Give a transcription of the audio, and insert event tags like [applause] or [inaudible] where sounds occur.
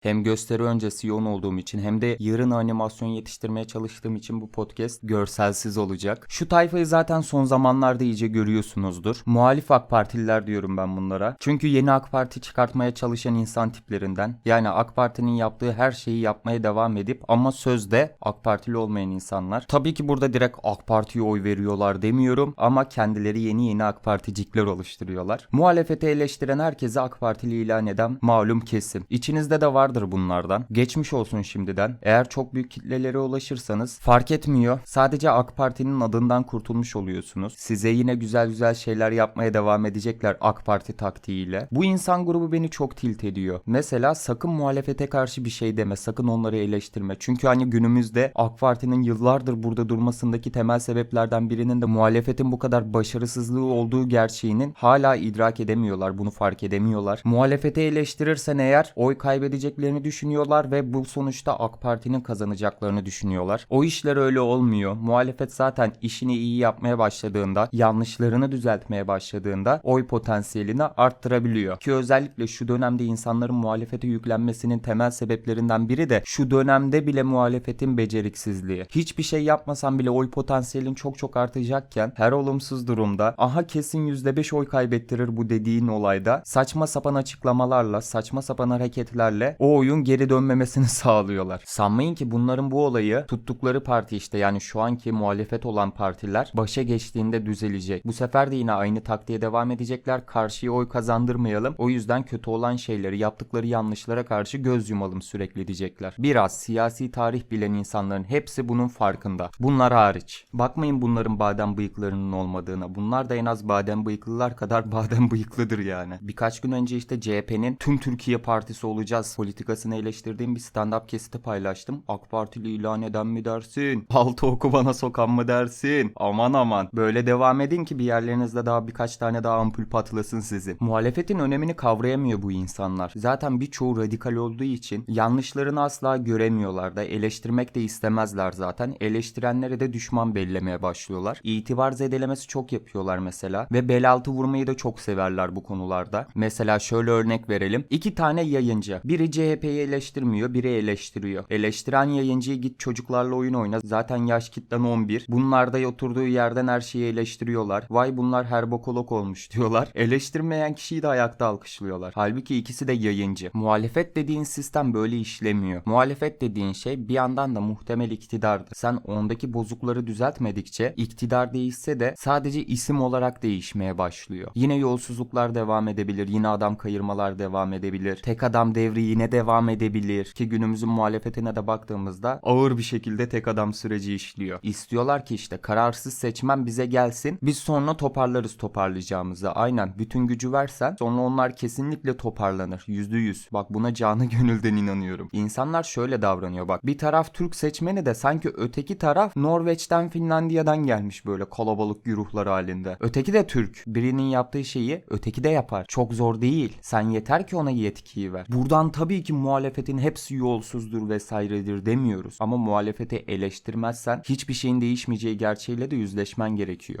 Hem gösteri öncesi yoğun olduğum için hem de yarın animasyon yetiştirmeye çalıştığım için bu podcast görselsiz olacak. Şu tayfayı zaten son zamanlarda iyice görüyorsunuzdur. Muhalif AK Partililer diyorum ben bunlara. Çünkü yeni AK Parti çıkartmaya çalışan insan tiplerinden. Yani AK Parti'nin yaptığı her şeyi yapmaya devam edip ama sözde AK Partili olmayan insanlar. Tabii ki burada direkt AK Parti'ye oy veriyorlar demiyorum ama kendileri yeni yeni AK Particikler oluşturuyorlar. Muhalefeti eleştiren herkese AK Partili ilan eden malum kesim. İçinizde de vardır bunlardan. Geçmiş olsun şimdiden. Eğer çok büyük kitlelere ulaşırsanız fark etmiyor. Sadece AK Parti'nin adından kurtulmuş oluyorsunuz. Size yine güzel güzel şeyler yapmaya devam edecekler AK Parti taktiğiyle. Bu insan grubu beni çok tilt ediyor. Mesela sakın muhalefete karşı bir şey deme. Sakın onları eleştirme. Çünkü hani günümüzde AK Parti'nin yıllardır burada durmasındaki temel sebeplerden birinin de muhalefetin bu kadar başarısızlığı olduğu gerçeğinin hala idrak edemiyorlar. Bunu fark edemiyorlar. Muhalefeti eleştirirsen eğer oy kaybedeceklerini düşünüyorlar ve bu sonuçta AK Parti'nin kazanacaklarını düşünüyorlar. O işler öyle olmuyor. Muhalefet zaten işini iyi yapmaya başladığında, yanlışlarını düzeltmeye başladığında oy potansiyelini arttırabiliyor. Ki özellikle şu dönemde insanların muhalefete yüklenmesinin temel sebeplerinden biri de şu dönemde bile muhalefetin beceriksizliği. Hiçbir şey yapmasan bile oy potansiyelin çok çok artacakken her olumsuz durumda aha kesin %5 oy kaybettirir bu dediğin olayda saçma sapan açıklamalarla, saçma sapan hareketlerle o oyun geri dönmemesini [laughs] sağlıyorlar. Sanmayın ki bunların bu olayı tuttukları parti işte yani şu anki muhalefet olan partiler başa geçtiğinde düzelecek. Bu sefer de yine aynı taktiğe devam edecekler. Karşıya oy kazandırmayalım. O yüzden kötü olan şeyleri, yaptıkları yanlışlara karşı göz yumalım sürekli diyecekler. Biraz siyasi tarih bilen insanların hepsi bunun farkında. Bunlar hariç. Bakmayın bunların badem bıyıklarının olmadığına. Bunlar da en az badem bıyıklılar kadar [laughs] badem bıyıklıdır yani. Birkaç gün önce işte CHP'nin tüm Türkiye partisi olacağız politikasını eleştirdiğim bir stand-up kesiti paylaştım. AK Partili ilan eden mi dersin? [laughs] Altı oku bana sokan mı dersin? Aman aman. Böyle devam edin ki bir yerlerinizde daha birkaç tane daha ampul patlasın sizin. Muhalefetin önemini kavrayamıyor bu insanlar. Zaten birçoğu radikal olduğu için yanlışlarını asla göremiyorlar da eleştirmek de istemezler zaten. Eleştirenlere de düşman bellemeye başlıyorlar. İtibar zedelemesi çok yapıyorlar mesela ve bel altı vurmayı da çok severler bu konularda. Mesela şöyle örnek verelim. İki tane yayıncı. Biri CHP'yi eleştirmiyor, biri eleştiriyor. Eleştiren yayıncıyı git çocuklarla oyun oyna. Zaten yaş kitlen 11. Bunlar da oturduğu yerden her şeyi eleştiriyorlar. Vay bunlar herbokolog olmuş [laughs] diyorlar. Eleştirmeyen kişiyi de ayakta alkışlıyorlar. Halbuki ikisi de yayıncı. Muhalefet dediğin sistem böyle işlemiyor. Muhalefet dediğin şey bir yandan da muhtemel iktidardır. Sen ondaki bozukları düzeltmedikçe iktidar değişse de sadece isim olarak değişmeye başlıyor. Yine yolsuzluklar devam edebilir. Yine adam kayırmalar devam edebilir. Tek adam devri yine devam edebilir. Ki günümüzün muhalefetine de baktığımızda ağır bir şekilde tek adam süreci işliyor. İstiyorlar ki işte kararsız seçmen bize gelsin. Biz sonra toparlarız toparlayacağımızı. Aynen bütün gücü versen sonra onlar kesinlikle toparlanır. Yüzde yüz. Bak buna canı [laughs] gönülden inanıyorum. İnsanlar şöyle davranıyor bak. Bir taraf Türk seçmeni de sanki öteki taraf Norveç'ten Finlandiya'dan gelmiş böyle kalabalık güruhlar halinde. Öteki de Türk. Birinin yaptığı şeyi öteki de yapar. Çok zor değil. Sen yeter ki ona yetkiyi ver. Buradan tabii ki muhalefetin hepsi yolsuzdur vesairedir demiyoruz. Ama muhalefeti eleştirmezsen hiçbir şeyin değişmeyeceği gerçeğiyle de yüzleşmen gerekiyor.